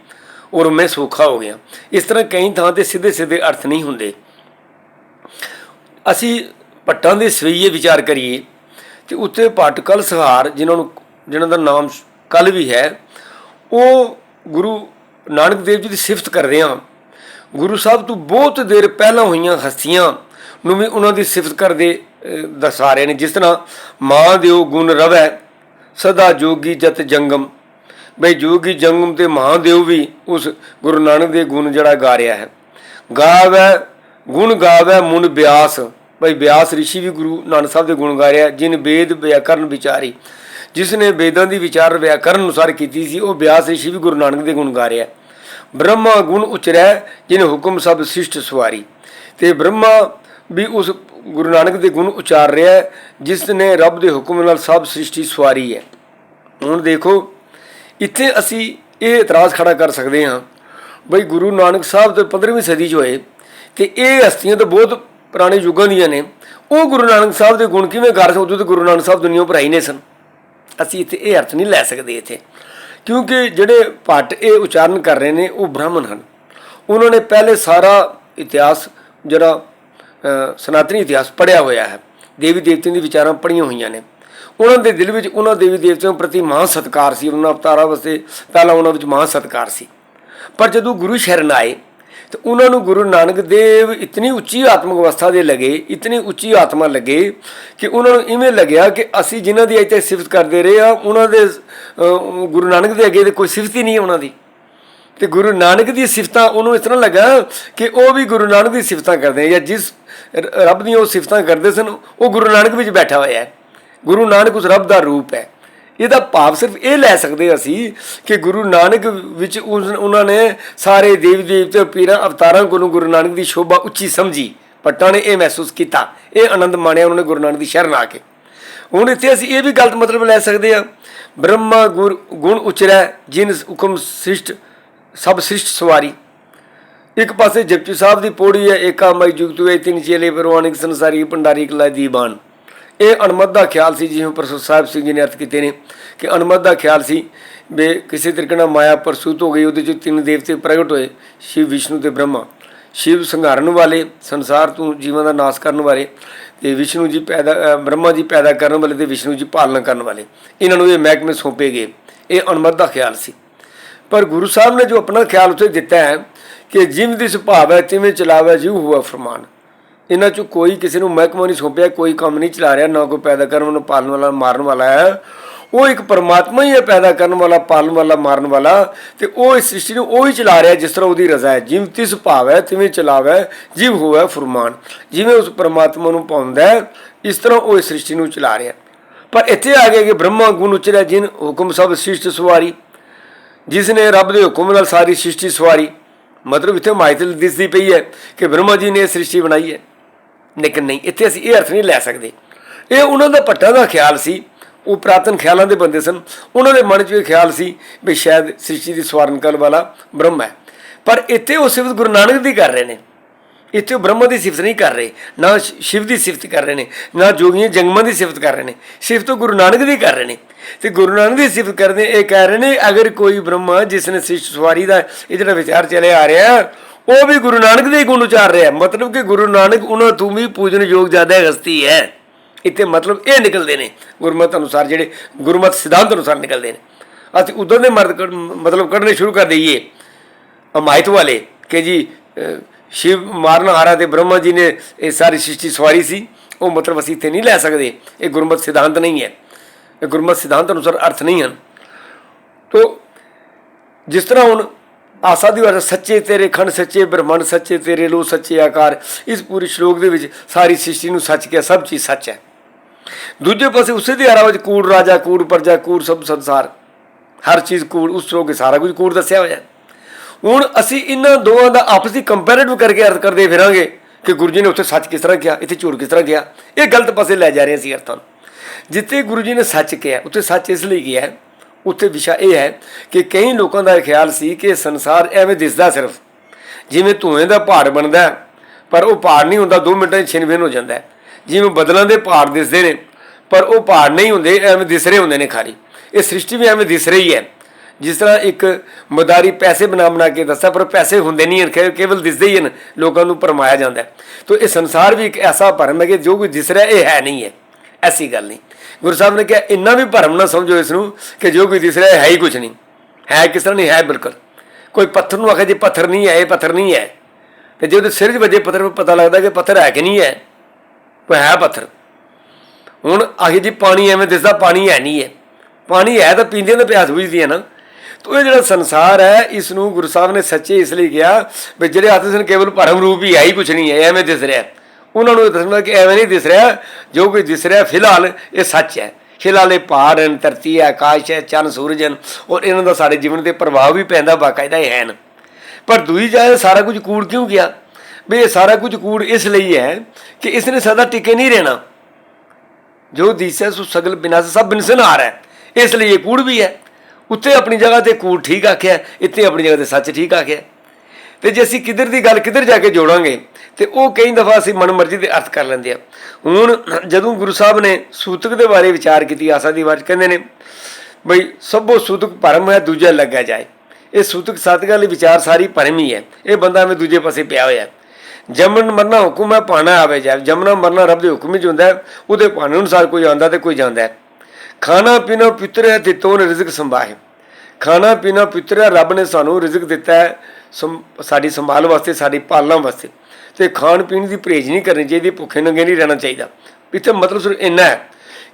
ਔਰ ਮੈਂ ਸੌਖਾ ਹੋ ਗਿਆ ਇਸ ਤਰ੍ਹਾਂ ਕਈ ਥਾਂ ਤੇ ਸਿੱਧੇ ਸਿੱਧੇ ਅਰਥ ਨਹੀਂ ਹੁੰਦੇ ਅਸੀਂ ਪੱਟਾਂ ਦੇ ਸਵਈਏ ਵਿਚਾਰ ਕਰੀਏ ਤੇ ਉੱਤੇ ਪਟਕਲ ਸਹਾਰ ਜਿਨ੍ਹਾਂ ਨੂੰ ਜਿਨ੍ਹਾਂ ਦਾ ਨਾਮ ਕੱਲ ਵੀ ਹੈ ਉਹ ਗੁਰੂ ਨਾਨਕ ਦੇਵ ਜੀ ਦੀ ਸਿਫਤ ਕਰਦੇ ਆ ਗੁਰੂ ਸਾਹਿਬ ਤੋਂ ਬਹੁਤ ਦੇਰ ਪਹਿਲਾਂ ਹੋਈਆਂ ਹਸਤੀਆਂ ਨੂੰ ਵੀ ਉਹਨਾਂ ਦੀ ਸਿਫਤ ਕਰਦੇ ਅਹ, ਦਰਸਾ ਰਹੇ ਨੇ ਜਿਸ ਤਰ੍ਹਾਂ ਮਾਂ ਦਿਓ ਗੁਣ ਰਵੈ ਸਦਾ ਜੋਗੀ ਜਤ ਜੰਗਮ ਬਈ ਜੋਗੀ ਜੰਗਮ ਤੇ ਮਹਾਦੇਵ ਵੀ ਉਸ ਗੁਰੂ ਨਾਨਕ ਦੇ ਗੁਣ ਜਿਹੜਾ ਗਾ ਰਿਹਾ ਹੈ ਗਾਵੈ ਗੁਣ ਗਾਵੈ ਮੁਨ ਬਿਆਸ ਬਈ ਬਿਆਸ ઋષਿ ਵੀ ਗੁਰੂ ਨਾਨਕ ਸਾਹਿਬ ਦੇ ਗੁਣ ਗਾ ਰਿਹਾ ਜਿਨ ਵੇਦ ਵਿਆਕਰਨ ਵਿਚਾਰੀ ਜਿਸ ਨੇ ਵੇਦਾਂ ਦੀ ਵਿਚਾਰ ਵਿਆਕਰਨ ਅਨੁਸਾਰ ਕੀਤੀ ਸੀ ਉਹ ਬਿਆਸ ઋષਿ ਵੀ ਗੁਰੂ ਨਾਨਕ ਦੇ ਗੁਣ ਗਾ ਰਿਹਾ ਬ੍ਰਹਮਾ ਗੁਣ ਉਚਰੈ ਜਿਨ ਹੁਕਮ ਸਭ ਸਿਸ਼ਟ ਸਵਾਰੀ। ਤੇ ਬ੍ਰਹਮਾ ਵੀ ਉਸ ਗੁਰੂ ਨਾਨਕ ਦੇ ਗੁਣ ਉਚਾਰ ਰਿਹਾ ਹੈ, ਜਿਸ ਨੇ ਰੱਬ ਦੇ ਹੁਕਮ ਨਾਲ ਸਭ ਸ੍ਰਿਸ਼ਟੀ ਸਵਾਰੀ ਹੈ। ਹੁਣ ਦੇਖੋ ਇੱਥੇ ਅਸੀਂ ਇਹ ਇਤਰਾਜ਼ ਖੜਾ ਕਰ ਸਕਦੇ ਹਾਂ ਬਈ ਗੁਰੂ ਨਾਨਕ ਸਾਹਿਬ ਤੇ 15ਵੀਂ ਸਦੀ 'ਚ ਹੋਏ ਤੇ ਇਹ ਹਸਤੀਆਂ ਤਾਂ ਬਹੁਤ ਪੁਰਾਣੇ ਯੁੱਗਾਂ ਦੀਆਂ ਨੇ। ਉਹ ਗੁਰੂ ਨਾਨਕ ਸਾਹਿਬ ਦੇ ਗੁਣ ਕਿਵੇਂ ਕਰ ਸਕਦੇ ਉਦੋਂ ਤੇ ਗੁਰੂ ਨਾਨਕ ਸਾਹਿਬ ਦੁਨੀਆ ਭਰਾਈ ਨੇ ਸਨ। ਅਸੀਂ ਇੱਥੇ ਇਹ ਅਰਥ ਨਹੀਂ ਲੈ ਸਕਦੇ ਇੱਥੇ। ਕਿਉਂਕਿ ਜਿਹੜੇ ਭੱਟ ਇਹ ਉਚਾਰਨ ਕਰ ਰਹੇ ਨੇ, ਉਹ ਬ੍ਰਾਹਮਣ ਹਨ। ਉਹਨਾਂ ਨੇ ਪਹਿਲੇ ਸਾਰਾ ਇਤਿਹਾਸ ਜਿਹੜਾ ਸਨਾਤਨੀ ਇਤਿਹਾਸ ਪੜਿਆ ਹੋਇਆ ਹੈ। ਦੇਵੀ ਦੇਵਤਿਆਂ ਦੀ ਵਿਚਾਰਾਂ ਪੜੀਆਂ ਹੋਈਆਂ ਨੇ। ਉਹਨਾਂ ਦੇ ਦਿਲ ਵਿੱਚ ਉਹਨਾਂ ਦੇਵੀ ਦੇਵਤਿਆਂ ਪ੍ਰਤੀ ਮਹਾਂ ਸਤਿਕਾਰ ਸੀ। ਉਹਨਾਂ ਅਵਤਾਰਾਂ ਵਾਸਤੇ ਪਹਿਲਾਂ ਉਹਨਾਂ ਵਿੱਚ ਮਹਾਂ ਸਤਿਕਾਰ ਸੀ। ਪਰ ਜਦੋਂ ਗੁਰੂ ਸ਼ਰਨ ਆਏ ਤੇ ਉਹਨਾਂ ਨੂੰ ਗੁਰੂ ਨਾਨਕ ਦੇਵ ਇਤਨੀ ਉੱਚੀ ਆਤਮਿਕ ਅਵਸਥਾ ਦੇ ਲਗੇ, ਇਤਨੀ ਉੱਚੀ ਆਤਮਾ ਲੱਗੇ ਕਿ ਉਹਨਾਂ ਨੂੰ ਇਵੇਂ ਲੱਗਿਆ ਕਿ ਅਸੀਂ ਜਿਨ੍ਹਾਂ ਦੀ ਇੱਥੇ ਸਿਫਤ ਕਰਦੇ ਰਹੇ ਆ ਉਹਨਾਂ ਦੇ ਗੁਰੂ ਨਾਨਕ ਦੇ ਅੱਗੇ ਤੇ ਕੋਈ ਸਿਫਤ ਹੀ ਨਹੀਂ ਉਹਨਾਂ ਦੀ। ਤੇ ਗੁਰੂ ਨਾਨਕ ਦੀ ਸਿਫਤਾਂ, ਉਹਨੂੰ ਇਸ ਤਰ੍ਹਾਂ ਲੱਗਾ ਕਿ ਉਹ ਵੀ ਗੁਰੂ ਨਾਨਕ ਦੀ ਸਿਫਤਾਂ ਕਰਦੇ ਆ ਜਾਂ ਜਿਸ ਰ- ਰੱਬ ਦੀਆਂ ਉਹ ਸਿਫਤਾਂ ਕਰਦੇ ਸਨ, ਉਹ ਗੁਰੂ ਨਾਨਕ ਵਿੱਚ ਬੈਠਾ ਹੋਇਆ ਹੈ। ਗੁਰੂ ਨਾਨਕ ਉਸ ਰੱਬ ਦਾ ਰੂਪ ਹੈ। ਇਹਦਾ ਭਾਵ ਸਿਰਫ ਇਹ ਲੈ ਸਕਦੇ ਅਸੀਂ ਕਿ ਗੁਰੂ ਨਾਨਕ ਵਿੱਚ ਉਸ- ਉਹਨਾਂ ਨੇ ਸਾਰੇ ਦੇਵੀ ਦੇਵਤੇ ਪੀਰਾਂ ਅਵਤਾਰਾਂ ਕੋਲੋਂ ਗੁਰੂ ਨਾਨਕ ਦੀ ਸ਼ੋਭਾ ਉੱਚੀ ਸਮਝੀ। ਪੱਟਾਂ ਨੇ ਇਹ ਮਹਿਸੂਸ ਕੀਤਾ। ਇਹ ਆਨੰਦ ਮਾਣਿਆ ਉਹਨਾਂ ਨੇ ਗੁਰੂ ਨਾਨਕ ਦੀ ਸ਼ਰਨ ਆ ਕੇ। ਹੁਣ ਇੱਥੇ ਅਸੀਂ ਇਹ ਵੀ ਗਲਤ ਮਤਲਬ ਲੈ ਸਕਦੇ ਹਾਂ। ਬ੍ਰਹਮਾ ਗੁਰ ਗੁਣ ਉਚਰੈ, ਜਿਨ ਹੁਕਮ ਸ੍ਰਿਸ਼ਟ ਸਭ ਸ੍ਰਿਸ਼ਟ ਸਵਾਰੀ। ਇੱਕ ਪਾਸੇ ਜਪਜੀ ਸਾਹਿਬ ਦੀ ਪੌੜੀ ਹੈ, ਏਕਾ ਮਈ ਜੁਗਤ ਵੇ ਤਿੰਨ ਚੇਲੇ ਪਰਵਾਨਿਕ ਸੰਸਾਰੀ ਭੰਡਾਰੀ ਕਲਾ ਦੀਵਾਨ। ਇਹ ਅਨਮਤ ਦਾ ਖਿਆਲ ਸੀ, ਜਿਵੇਂ ਪ੍ਰਸੋ ਸਾਹਿਬ ਸਿੰਘ ਜੀ ਨੇ ਅਰਥ ਕੀਤੇ ਨੇ, ਕਿ ਅਨਮਤ ਦਾ ਖਿਆਲ ਸੀ ਵੀ ਕਿਸੇ ਤਰੀਕੇ ਨਾਲ ਮਾਇਆ ਪ੍ਰਸੂਤ ਹੋ ਗਈ, ਉਹਦੇ ਚ ਤਿੰਨ ਦੇਵਤੇ ਪ੍ਰਗਟ ਹੋਏ, ਸ਼ਿਵ, ਵਿਸ਼ਨੂੰ ਤੇ ਬ੍ਰਹਮਾ। ਸ਼ਿਵ ਸੰਘਾਰਨ ਵਾਲੇ, ਸੰਸਾਰ ਤੋਂ ਜੀਵਾਂ ਦਾ ਨਾਸ਼ ਕਰਨ ਵਾਲੇ ਤੇ ਵਿਸ਼ਨੂੰ ਜੀ ਪੈਦਾ ਬ੍ਰਹਮਾ ਜੀ ਪੈਦਾ ਕਰਨ ਵਾਲੇ ਤੇ ਵਿਸ਼ਨੂੰ ਜੀ ਪਾਲਣਾ ਕਰਨ ਵਾਲੇ। ਇਹਨਾਂ ਨੂੰ ਇਹ ਮਹਿਕਮੇ ਸੌਂਪੇ ਗਏ। ਇਹ ਅਣਮਤ ਦਾ ਖਿਆਲ ਸੀ। ਪਰ ਗੁਰੂ ਸਾਹਿਬ ਨੇ ਜੋ ਆਪਣਾ ਖਿਆਲ ਉੱਥੇ ਦਿੱਤਾ ਹੈ, ਕਿ ਜਿਵੇਂ ਦੀ ਸੁਭਾਵ ਹੈ, ਤਿਵੇਂ ਚਲਾਵੇ, ਜਿਉ ਹੁਆ ਫਰਮਾਨ। ਇਹਨਾਂ ਚੋਂ ਕੋਈ ਕਿਸੇ ਨੂੰ ਮਹਿਕਮਾ ਨਹੀਂ ਸੌਂਪਿਆ, ਕੋਈ ਕੰਮ ਨਹੀਂ ਚਲਾ ਰਿਹਾ, ਨਾ ਕੋਈ ਪੈਦਾ ਕਰਨ ਵਾਲਾ, ਪਾਲਣ ਵਾਲਾ, ਮਾਰਨ ਵਾਲਾ ਹੈ। ਉਹ ਇੱਕ ਪਰਮਾਤਮਾ ਹੀ ਹੈ ਪੈਦਾ ਕਰਨ ਵਾਲਾ, ਪਾਲਣ ਵਾਲਾ, ਮਾਰਨ ਵਾਲਾ ਤੇ ਉਹ ਇਸ ਸ੍ਰਿਸ਼ਟੀ ਨੂੰ ਉਹ ਹੀ ਚਲਾ ਰਿਹਾ ਜਿਸ ਤਰ੍ਹਾਂ ਉਹਦੀ ਰਜ਼ਾ ਹੈ। ਜਿਵੇਂ ਤਿਸ ਭਾਵ ਹੈ, ਤਿਵੇਂ ਚਲਾਵੇ, ਜਿਵ ਹੋਵੇ ਫਰਮਾਨ। ਜਿਵੇਂ ਉਸ ਪਰਮਾਤਮਾ ਨੂੰ ਪਾਉਂਦਾ ਇਸ ਤਰ੍ਹਾਂ ਉਹ ਇਸ ਸ੍ਰਿਸ਼ਟੀ ਨੂੰ ਚਲਾ ਰਿਹਾ ਪਰ ਇੱਥੇ ਆ ਗਿਆ ਕਿ ਬ੍ਰਹਮਾ ਗੁਣ ਉਚਰਿਆ, ਜਿਨ ਹੁਕਮ ਸਭ ਸ੍ਰਿਸ਼ਟ ਸਵਾਰੀ। ਜਿਸ ਨੇ ਰੱਬ ਦੇ ਹੁਕਮ ਨਾਲ ਸਾਰੀ ਸ੍ਰਿਸ਼ਟੀ ਸਵਾਰੀ। ਮਤਲਬ ਇੱਥੇ ਮਾਇਤ ਦਿਸਦੀ ਪਈ ਹੈ ਕਿ ਬ੍ਰਹਮਾ ਜੀ ਨੇ ਇਹ ਸ੍ਰਿਸ਼ਟੀ ਬਣਾਈ ਹੈ। ਲੇਕਿਨ ਨਹੀਂ, ਇੱਥੇ ਅਸੀਂ ਇਹ ਅਰਥ ਨਹੀਂ ਲੈ ਸਕਦੇ। ਇਹ ਉਹਨਾਂ ਦਾ ਪੱਟਾ ਦਾ ਖਿਆਲ ਸੀ, ਉਹ ਪ੍ਰਾਤਨ ਖਿਆਲਾਂ ਦੇ ਬੰਦੇ ਸਨ। ਉਹਨਾਂ ਦੇ ਮਨ 'ਚ ਇਹ ਖਿਆਲ ਸੀ ਵੀ ਸ਼ਾਇਦ ਸ੍ਰਿਸ਼ਟੀ ਦੀ ਸਵਾਰਨ ਕਰਨ ਵਾਲਾ ਬ੍ਰਹਮ ਹੈ। ਪਰ ਇੱਥੇ ਉਹ ਸਿਫਤ ਗੁਰੂ ਨਾਨਕ ਦੀ ਕਰ ਰਹੇ ਨੇ। ਇੱਥੇ ਉਹ ਬ੍ਰਹਮ ਦੀ ਸਿਫਤ ਨਹੀਂ ਕਰ ਰਹੇ, ਨਾ ਸ਼- ਸ਼ਿਵ ਦੀ ਸਿਫਤ ਕਰ ਰਹੇ ਨੇ, ਨਾ ਜੋਗੀਆਂ ਜੰਗਮਾਂ ਦੀ ਸਿਫਤ ਕਰ ਰਹੇ ਨੇ। ਸਿਫਤ ਗੁਰੂ ਨਾਨਕ ਦੀ ਕਰ ਰਹੇ ਨੇ। ਤੇ ਗੁਰੂ ਨਾਨਕ ਦੀ ਸਿਫਤ ਕਰਦੇ ਇਹ ਕਹਿ ਰਹੇ ਨੇ, ਅਗਰ ਕੋਈ ਬ੍ਰਹਮਾ ਜਿਸ ਨੇ ਸ੍ਰਿਸ਼ਟ ਸਵਾਰੀ ਦਾ ਇਹ ਜਿਹੜਾ ਵਿਚਾਰ ਚੱਲਿਆ ਆ ਰਿਹਾ ਉਹ ਵੀ ਗੁਰੂ ਨਾਨਕ ਦੇ ਹੀ ਗੁਣ ਉਚਾਰ ਰਿਹਾ ਮਤਲਬ ਕਿ ਗੁਰੂ ਨਾਨਕ, ਉਹਨਾਂ ਤੋਂ ਵੀ ਪੂਜਨਯੋਗ ਜ਼ਿਆਦਾ ਹਸਤੀ ਹੈ। ਇੱਥੇ ਮਤਲਬ ਇਹ ਨਿਕਲਦੇ ਨੇ, ਗੁਰਮਤ ਅਨੁਸਾਰ ਜਿਹੜੇ ਗੁਰਮਤ ਸਿਧਾਂਤ ਅਨੁਸਾਰ ਨਿਕਲਦੇ ਨੇ। ਅਸੀਂ ਉਦੋਂ ਦੇ ਮਰਦ ਕੱਢ- ਮਤਲਬ ਕੱਢਣੇ ਸ਼ੁਰੂ ਕਰ ਦਈਏ। ਅਮਾਇਤ ਵਾਲੇ, ਕਿ ਜੀ ਸ਼ਿਵ ਮਾਰਨ ਹਾਰਾ ਤੇ ਬ੍ਰਹਮਾ ਜੀ ਨੇ ਇਹ ਸਾਰੀ ਸ੍ਰਿਸ਼ਟੀ ਸਵਾਰੀ ਸੀ। ਉਹ ਮਤਲਬ ਅਸੀਂ ਇੱਥੇ ਨਹੀਂ ਲੈ ਸਕਦੇ। ਇਹ ਗੁਰਮਤ ਸਿਧਾਂਤ ਨਹੀਂ ਹੈ। ਇਹ ਗੁਰਮਤ ਸਿਧਾਂਤ ਅਨੁਸਾਰ ਅਰਥ ਨਹੀਂ ਹਨ। ਤੋ, ਜਿਸ ਤਰ੍ਹਾਂ ਹੁਣ ਆਸਾ ਦੀ ਵਾਰ ਸੱਚੇ ਤੇਰੇ ਖੰਡ, ਸੱਚੇ ਬ੍ਰਹਮੰਡ, ਸੱਚੇ ਤੇਰੇ ਲੋ ਸੱਚੇ ਆਕਾਰ। ਇਸ ਪੂਰੇ ਸ਼ਲੋਕ ਦੇ ਵਿੱਚ ਸਾਰੀ ਸ੍ਰਿਸ਼ਟੀ ਨੂੰ ਸੱਚ ਕਿਹਾ, ਸਭ ਚੀਜ਼ ਸੱਚ ਹੈ। ਦੂਜੇ ਪਾਸੇ ਉਸੇ ਦੇ ਆਰਾ ਵਿੱਚ ਕੂੜ ਰਾਜਾ, ਕੂੜ ਪਰਜਾ, ਕੂੜ ਸਭ ਸੰਸਾਰ, ਹਰ ਚੀਜ਼ ਕੂੜ, ਉਸ ਸ਼ਲੋਕ ਸਾਰਾ ਕੁਝ ਕੂੜ ਦੱਸਿਆ ਹੋਇਆ ਹੁਣ ਅਸੀਂ ਇਹਨਾਂ ਦੋਵਾਂ ਦਾ ਆਪਸੀ ਕੰਪੈਰੀਟਿਵ ਕਰਕੇ ਅਰਥ ਕਰਦੇ ਫਿਰਾਂਗੇ ਕਿ ਗੁਰੂ ਜੀ ਨੇ ਉੱਥੇ ਸੱਚ ਕਿਸ ਤਰ੍ਹਾਂ ਕਿਹਾ, ਇੱਥੇ ਝੂਠ ਕਿਸ ਤਰ੍ਹਾਂ ਕਿਹਾ। ਇਹ ਗਲਤ ਪਾਸੇ ਲੈ ਜਾ ਰਹੇ ਸੀ ਅਰਥਾਂ ਨੂੰ ਜਿੱਥੇ ਗੁਰੂ ਜੀ ਨੇ ਸੱਚ ਕਿਹਾ, ਉੱਥੇ ਸੱਚ ਇਸ ਲਈ ਕਿਹਾ ਉੱਥੇ ਵਿਸ਼ਾ ਇਹ ਹੈ ਕਿ ਕਈ ਲੋਕਾਂ ਦਾ ਖਿਆਲ ਸੀ ਕਿ ਸੰਸਾਰ ਐਵੇਂ ਦਿਸਦਾ ਸਿਰਫ, ਜਿਵੇਂ ਧੂਏ ਦਾ ਪਹਾੜ ਬਣਦਾ ਪਰ ਉਹ ਪਹਾੜ ਨਹੀਂ ਹੁੰਦਾ 2 ਮਿੰਟਾਂ 'ਚ ਛਿਨਵੇਨ ਹੋ ਜਾਂਦਾ ਜਿਵੇਂ ਬਦਲਾਂ ਦੇ ਪਹਾੜ ਦਿਸਦੇ ਨੇ, ਪਰ ਉਹ ਪਹਾੜ ਨਹੀਂ ਹੁੰਦੇ, ਐਵੇਂ ਦਿਸ ਰਹੇ ਹੁੰਦੇ ਨੇ ਖਾਲੀ। ਇਹ ਸ੍ਰਿਸ਼ਟੀ ਵੀ ਐਵੇਂ ਦਿਸ ਰਹੀ ਹੈ। ਜਿਸ ਤਰ੍ਹਾਂ ਇੱਕ ਮਦਾਰੀ ਪੈਸੇ ਬਣਾ ਬਣਾ ਕੇ ਦੱਸਦਾ, ਪਰ ਪੈਸੇ ਹੁੰਦੇ ਨਹੀਂ ਹਨ ਕੇਵਲ ਦਿਸਦੇ ਹੀ ਹਨ, ਲੋਕਾਂ ਨੂੰ ਪਰਮਾਇਆ ਜਾਂਦਾ ਹੈ। ਤੋ ਇਹ ਸੰਸਾਰ ਵੀ ਇੱਕ ਐਸਾ ਭਰਮ ਹੈ ਕਿ ਜੋ ਕੁਝ ਦਿਸ ਰਿਹਾ, ਇਹ ਹੈ ਨਹੀਂ ਹੈ। ਐਸੀ ਗੱਲ ਨਹੀਂ। ਗੁਰੂ ਸਾਹਿਬ ਨੇ ਕਿਹਾ, ਇੰਨਾ ਵੀ ਭਰਮ ਨਾ ਸਮਝੋ ਇਸ ਨੂੰ ਕਿ ਜੋ ਕੋਈ ਦਿਸ ਰਿਹਾ ਹੈ ਹੀ ਕੁਝ ਨਹੀਂ। ਹੈ ਕਿਸ ਤਰ੍ਹਾਂ ਨਹੀਂ? ਹੈ ਬਿਲਕੁਲ। ਕੋਈ ਪੱਥਰ ਨੂੰ ਆਖੇ ਜੀ ਪੱਥਰ ਨਹੀਂ ਹੈ, ਇਹ ਪੱਥਰ ਨਹੀਂ ਹੈ। ਤੇ ਜੇ ਉਹਦੇ ਸਿਰ 'ਚ ਵੱਜੇ ਪੱਥਰ ਪਤਾ ਲੱਗਦਾ ਕਿ ਪੱਥਰ ਹੈ ਕਿ ਨਹੀਂ ਹੈ। ਕੋਈ ਹੈ ਪੱਥਰ। ਹੁਣ ਆਖੇ ਜੀ ਪਾਣੀ ਐਵੇਂ ਦਿਸਦਾ, ਪਾਣੀ ਹੈ ਨਹੀਂ ਹੈ। ਪਾਣੀ ਹੈ ਤਾਂ ਪੀਂਦੇ ਨੇ ਪਿਆਸ ਬੁਝਦੀ ਹੈ ਨਾ। ਤੋ ਇਹ ਜਿਹੜਾ ਸੰਸਾਰ ਹੈ ਇਸ ਨੂੰ ਗੁਰੂ ਸਾਹਿਬ ਨੇ ਸੱਚੇ ਇਸ ਲਈ ਕਿਹਾ ਵੀ ਜਿਹੜੇ ਹੱਥ ਸਨ ਕੇਵਲ ਭਰਮ ਰੂਪ ਹੀ ਹੈ, ਹੀ ਕੁਝ ਨਹੀਂ ਹੈ ਐਵੇਂ ਦਿਸ ਰਿਹਾ। ਉਹਨਾਂ ਨੂੰ ਇਹ ਦੱਸਣਾ ਕਿ ਐਵੇਂ ਨਹੀਂ ਦਿਸ ਰਿਹਾ, ਜੋ ਕੁਝ ਦਿਸ ਰਿਹਾ ਫਿਲਹਾਲ ਇਹ ਸੱਚ ਹੈ। ਫਿਲਹਾਲ ਇਹ ਪਹਾੜ ਹਨ, ਧਰਤੀ ਹੈ, ਆਕਾਸ਼ ਹੈ, ਚੰਨ, ਸੂਰਜ ਹਨ ਔਰ ਇਹਨਾਂ ਦਾ ਸਾਡੇ ਜੀਵਨ ਤੇ ਪ੍ਰਭਾਵ ਵੀ ਪੈਂਦਾ, ਬਾਕਾਇਦਾ ਇਹ ਹਨ। ਪਰ ਦੂਈ ਜਾਏ ਸਾਰਾ ਕੁਝ ਕੂੜ ਕਿਉਂ ਗਿਆ? ਵੀ ਇਹ ਸਾਰਾ ਕੁਝ ਕੂੜ ਇਸ ਲਈ ਹੈ ਕਿ ਇਸ ਨੇ ਸਦਾ ਟਿਕੇ ਨਹੀਂ ਰਹਿਣਾ। ਜੋ ਦਿਸੈ ਸੋ ਸਗਲ ਬਿਨਾਸ ਸਭ ਬਿਨਸਨਾਰ ਹੈ। ਇਸ ਲਈ ਇਹ ਕੂੜ ਵੀ ਹੈ। ਉੱਤੇ ਆਪਣੀ ਜਗ੍ਹਾ ਤੇ ਕੂੜ ਠੀਕ ਆਖਿਆ, ਇੱਥੇ ਆਪਣੀ ਜਗ੍ਹਾ ਤੇ ਸੱਚ ਠੀਕ ਆਖਿਆ। ਤੇ ਜੇ ਅਸੀਂ ਕਿੱਧਰ ਦੀ ਗੱਲ ਕਿੱਧਰ ਜਾ ਕੇ ਜੋੜਾਂਗੇ, ਤੇ ਉਹ ਕਈ ਦਫਾ ਅਸੀਂ ਮਨਮਰਜ਼ੀ ਦੇ ਅਰਥ ਕਰ ਲੈਂਦੇ ਆ। ਹੁਣ ਜਦੋਂ ਗੁਰੂ ਸਾਹਿਬ ਨੇ ਸੂਤਕ ਦੇ ਬਾਰੇ ਵਿਚਾਰ ਕੀਤੀ, ਆਸਾ ਦੀ ਵਾਰ ਕਹਿੰਦੇ ਨੇ, ਬਈ ਸਭੋ ਸੂਤਕ ਭਰਮ ਹੈ, ਦੂਜਾ ਲੱਗਾ ਜਾਏ। ਇਹ ਸੂਤਕ ਸਤਿ ਲਈ ਵਿਚਾਰ ਸਾਰੀ ਭਰਮ ਹੀ ਹੈ। ਇਹ ਬੰਦਾ ਐਵੇਂ ਦੂਜੇ ਪਾਸੇ ਪਿਆ ਹੋਇਆ ਹੈ। ਜਮਨ ਮਰਨਾ ਹੁਕਮ ਹੈ ਪਾਣਾ ਆਵੇ ਜਾਏ। ਜਮਨਾ ਮਰਨਾ ਰੱਬ ਦੇ ਹੁਕਮ ਵਿੱਚ ਹੁੰਦਾ ਉਹਦੇ ਪਾਣੇ ਅਨੁਸਾਰ ਕੋਈ ਆਉਂਦਾ ਤੇ ਕੋਈ ਜਾਂਦਾ ਹੈ। ਖਾਣਾ ਪੀਣਾ ਪਿੱਤਰ ਹੈ ਤੇ ਤੋਨ ਰਿਜ਼ਕ ਸੰਭਾਹੇ। ਖਾਣਾ ਪੀਣਾ ਪਿੱਤਰ ਹੈ, ਰੱਬ ਨੇ ਸਾਨੂੰ ਰਿਜ਼ਕ ਦਿੱਤਾ ਹੈ। ਸਾਡੀ ਸੰਭਾਲ ਵਾਸਤੇ, ਸਾਡੀ ਪਾਲਣਾ ਵਾਸਤੇ। ਤੇ ਖਾਣ ਪੀਣ ਦੀ ਪਰਹੇਜ਼ ਨਹੀਂ ਕਰਨੀ ਚਾਹੀਦੀ, ਭੁੱਖੇ ਨੰਗੇ ਨਹੀਂ ਰਹਿਣਾ ਚਾਹੀਦਾ। ਇੱਥੇ ਮਤਲਬ ਸਿਰਫ ਇੰਨਾ ਹੈ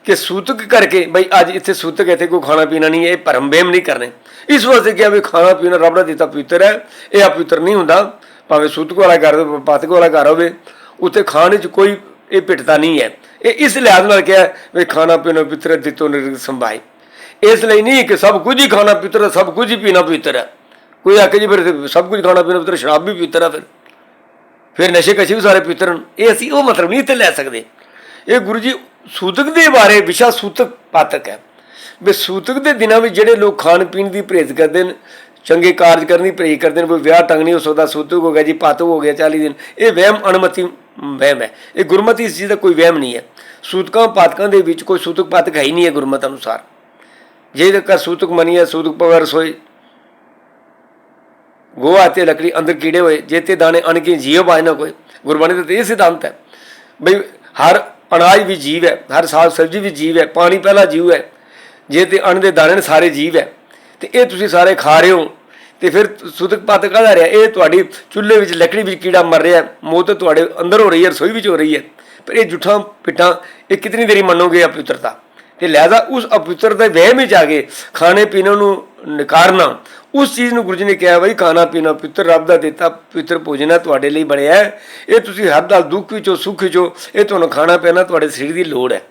ਕਿ ਸੂਤਕ ਕਰਕੇ, ਬਈ ਅੱਜ ਇੱਥੇ ਸੂਤਕ ਇੱਥੇ ਕੋਈ ਖਾਣਾ ਪੀਣਾ ਨਹੀਂ ਹੈ, ਇਹ ਭਰਮ ਬੇਮ ਨਹੀਂ ਕਰਨੇ। ਇਸ ਵਾਸਤੇ ਕਿਹਾ ਵੀ ਖਾਣਾ ਪੀਣਾ ਰੱਬ ਦਾ ਦਿੱਤਾ ਪਵਿੱਤਰ ਹੈ, ਇਹ ਅਪਵਿੱਤਰ ਨਹੀਂ ਹੁੰਦਾ। ਭਾਵੇਂ ਸੂਤਕ ਵਾਲਾ ਘਰ ਹੋਵੇ ਪਾਤਕ ਵਾਲਾ ਘਰ ਹੋਵੇ, ਉੱਥੇ ਖਾਣ ਵਿੱਚ ਕੋਈ ਇਹ ਪਿੱਟਦਾ ਨਹੀਂ ਹੈ। ਇਹ ਇਸ ਲਿਹਾਜ਼ ਨਾਲ ਕਿਹਾ, ਵੀ ਖਾਣਾ ਪੀਣਾ ਪਵਿੱਤਰ ਦਿੱਤੋ ਨਿਰਗ ਸੰਭਾਈ ਇਸ ਲਈ ਨਹੀਂ ਕਿ ਸਭ ਕੁਝ ਹੀ ਖਾਣਾ ਪਵਿੱਤਰ ਸਭ ਕੁਝ ਹੀ ਪੀਣਾ ਪਵਿੱਤਰ ਹੈ। ਕੋਈ ਆਖੇ ਜੀ ਫਿਰ ਸਭ ਕੁਝ ਖਾਣਾ ਪੀਣਾ ਪਵਿੱਤਰ ਸ਼ਰਾਬ ਵੀ ਪਵਿੱਤਰ ਫਿਰ। ਫਿਰ ਨਸ਼ੇ ਕਸ਼ੇ ਵੀ ਸਾਰੇ ਪਵਿੱਤਰ ਇਹ ਅਸੀਂ, ਉਹ ਮਤਲਬ ਨਹੀਂ ਇੱਥੇ ਲੈ ਸਕਦੇ। ਇਹ ਗੁਰੂ ਜੀ ਸੂਤਕ ਦੇ ਬਾਰੇ ਵਿਸ਼ਾ ਸੂਤਕ ਪਾਤਕ ਹੈ। ਵੀ ਸੂਤਕ ਦੇ ਦਿਨਾਂ ਵਿੱਚ ਜਿਹੜੇ ਲੋਕ ਖਾਣ ਪੀਣ ਦੀ ਪਰਹੇਜ਼ ਕਰਦੇ ਨੇ, ਚੰਗੇ ਕਾਰਜ ਕਰਨ ਦੀ ਪਰਹੇਜ਼ ਕਰਦੇ ਨੇ, ਕੋਈ ਵਿਆਹ ਟੰਗ ਨਹੀਂ ਹੋ ਸਕਦਾ ਸੂਤਕ ਹੋ ਗਿਆ ਜੀ, ਪਾਤਕ ਹੋ ਗਿਆ 40 ਦਿਨ, ਇਹ ਵਹਿਮ, ਅਣਮਤੀ ਵਹਿਮ ਹੈ। ਇਹ ਗੁਰਮਤੀ ਇਸ ਚੀਜ਼ ਦਾ ਕੋਈ ਵਹਿਮ ਨਹੀਂ ਹੈ। ਸੂਤਕਾਂ, ਪਾਤਕਾਂ ਦੇ ਵਿੱਚ ਕੋਈ ਸੂਤਕ ਪਾਤਕ ਹੈ ਹੀ ਨਹੀਂ ਹੈ ਗੁਰਮਤ ਅਨੁਸਾਰ। ਜੇ ਤੱਕ ਸੂਤਕ ਮੰਨੀਏ ਸੂਤਕ ਪਵਰ ਸੋਈ ਗੋਆ ਤੇ ਲੱਕੜੀ ਅੰਦਰ ਕੀੜੇ ਹੋਏ, ਜੇ ਤੇ ਦਾਣੇ ਅਣ ਕੇ ਜੀਵ ਆਏ ਨਾ ਕੋਈ। ਗੁਰਬਾਣੀ ਦਾ ਤੇ ਇਹ ਸਿਧਾਂਤ ਹੈ ਬਈ ਹਰ ਅਨਾਜ ਵੀ ਜੀਵ ਹੈ, ਹਰ ਸਾਗ ਸਬਜ਼ੀ ਵੀ ਜੀਵ ਹੈ, ਪਾਣੀ ਪਹਿਲਾ ਜੀਵ ਹੈ, ਜੇ ਤੇ ਅਣ ਦੇ ਦਾਣੇ ਨੇ ਸਾਰੇ ਜੀਵ ਹੈ। ਤੇ ਇਹ ਤੁਸੀਂ ਸਾਰੇ ਖਾ ਰਹੇ ਹੋ, ਤੇ ਫਿਰ ਸੁਤਕ ਪਤ ਕਾਹਦਾ ਰਿਹਾ? ਇਹ ਤੁਹਾਡੀ ਚੁੱਲ੍ਹੇ ਵਿੱਚ ਲੱਕੜੀ ਵਿੱਚ ਕੀੜਾ ਮਰ ਰਿਹਾ ਮੌਤ ਤੁਹਾਡੇ ਅੰਦਰ ਹੋ ਰਹੀ ਹੈ, ਰਸੋਈ ਵਿੱਚ ਹੋ ਰਹੀ ਹੈ। ਪਰ ਇਹ ਜੁਠਾਂ ਪਿੱਠਾਂ, ਇਹ ਕਿਤਨੀ ਦੇਰੀ ਮੰਨੋਗੇ ਅਪਵਿੱਤਰਤਾ? ਤੇ ਲਿਹਾਜ਼ਾ ਉਸ ਅਪਵਿੱਤਰ ਦੇ ਵਹਿਮ ਵਿੱਚ ਆ ਕੇ ਖਾਣੇ ਪੀਣੇ ਨੂੰ ਨਕਾਰਨਾ ਉਸ ਚੀਜ਼ ਨੂੰ ਗੁਰੂ ਜੀ ਨੇ ਕਿਹਾ ਬਈ ਖਾਣਾ ਪੀਣਾ ਪਿੱਤਰ ਰੱਬ ਦਾ ਦਿੱਤਾ ਪਿੱਤਰ ਭੋਜਨ ਹੈ ਤੁਹਾਡੇ ਲਈ ਬਣਿਆ ਹੈ। ਇਹ ਤੁਸੀਂ ਹਰ ਦਾ ਦੁੱਖ ਵਿੱਚੋਂ ਸੁੱਖ ਵਿੱਚੋਂ ਇਹ ਤੁਹਾਨੂੰ ਖਾਣਾ ਪੀਣਾ ਤੁਹਾਡੇ ਸਰੀਰ ਦੀ ਲੋੜ ਹੈ।